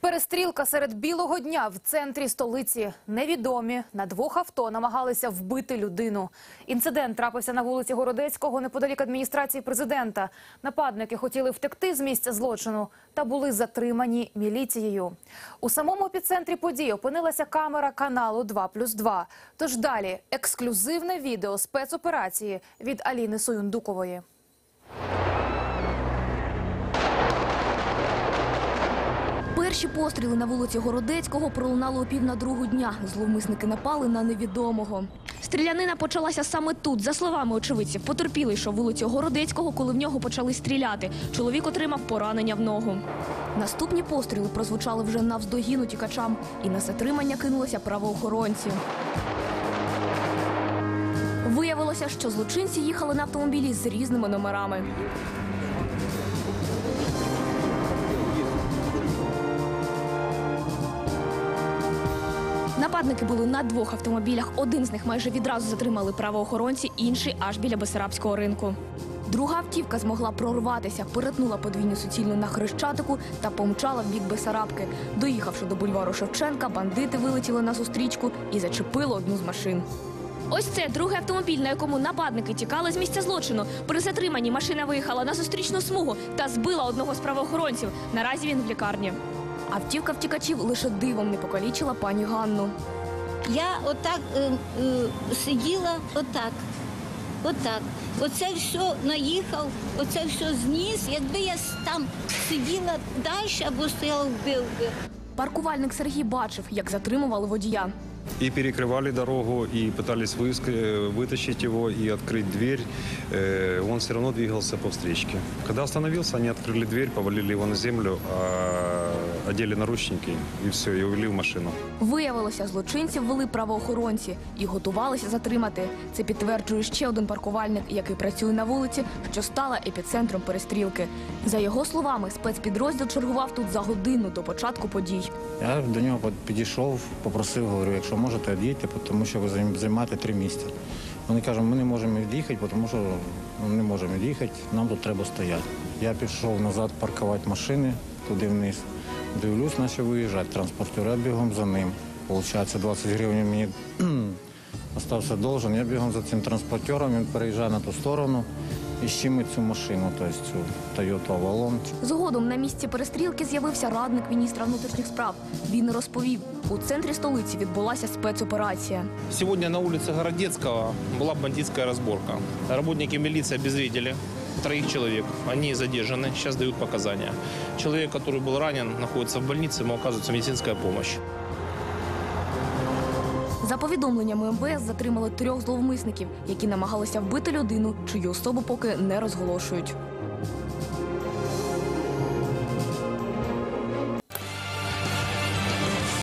Перестрілка серед білого дня в центрі столиці. Невідомі на двох авто намагалися вбити людину. Інцидент трапився на вулиці Городецького неподалік адміністрації президента. Нападники хотіли втекти з місця злочину та були затримані міліцією. У самому епіцентрі подій опинилася камера каналу 2+,2. Тож далі ексклюзивне відео спецоперації від Аліни Союндукової. Перші постріли на вулиці Городецького пролунали о пів на другу дня. Зловмисники напали на невідомого. Стрілянина почалася саме тут. За словами очевидців, потерпілий йшов вулицю Городецького, коли в нього почали стріляти. Чоловік отримав поранення в ногу. Наступні постріли прозвучали вже навздогін утікачам, і на затримання кинулися правоохоронці. Виявилося, що злочинці їхали на автомобілі з різними номерами. Нападники були на двох автомобілях. Один з них майже відразу затримали правоохоронці, інший аж біля Бесарабського ринку. Друга автівка змогла прорватися, перетнула подвійну суцільну на хрещатику та помчала в бік Бесарабки. Доїхавши до бульвару Шевченка, бандити вилетіли на зустрічку і зачепили одну з машин. Ось це другий автомобіль, на якому нападники тікали з місця злочину. При затриманні машина виїхала на зустрічну смугу та збила одного з правоохоронців. Наразі він в лікарні. Автівка втікачів лише дивом не покалічила пані Ганну. Я отак е, е, сиділа, отак. Отак. Оце все наїхав, оце все зніс. Якби я там сиділа далі або стояла вбив би. Паркувальник Сергій бачив, як затримували водія. И перекрывали дорогу, и пытались выск- э, вытащить его и открыть дверь. Э, Он все равно двигался по встречке. Когда остановился, они открыли дверь, повалили его на землю, а одели наручники, и все, и увели в машину. Виявилося, злочинців вели правоохоронці і готувалися затримати. Це підтверджує ще один паркувальник, який працює на вулиці, що стала епіцентром перестрілки. За його словами, спецпідрозділ чергував тут за годину до початку подій. Я до нього під- підійшов, попросив, говорю, якщо можете, від'їдьте, тому що ви займаєте три місця. Вони кажуть, ми не можемо від'їхати, тому що ну, не можемо від'їхати, нам тут треба стояти. Я пішов назад паркувати машини туди вниз. Дивлюсь, наче виїжджати транспортер, я бігом за ним. Получається, 20 гривень мені остався должен. Я бігом за цим транспортером, він переїжджає на ту сторону і щимить цю машину, тобто цю Toyota Avalon. Згодом на місці перестрілки з'явився радник міністра внутрішніх справ. Він розповів, у центрі столиці відбулася спецоперація. Сегодня на улице Городецкого была бандитская разборка. Работники милиции обезвредили троих человек. Они задержаны, сейчас дают показания. Человек, который был ранен, находится в больнице, ему оказывается медицинская помощь. За повідомленнями МВС затримали трьох зловмисників, які намагалися вбити людину, чию особу поки не розголошують.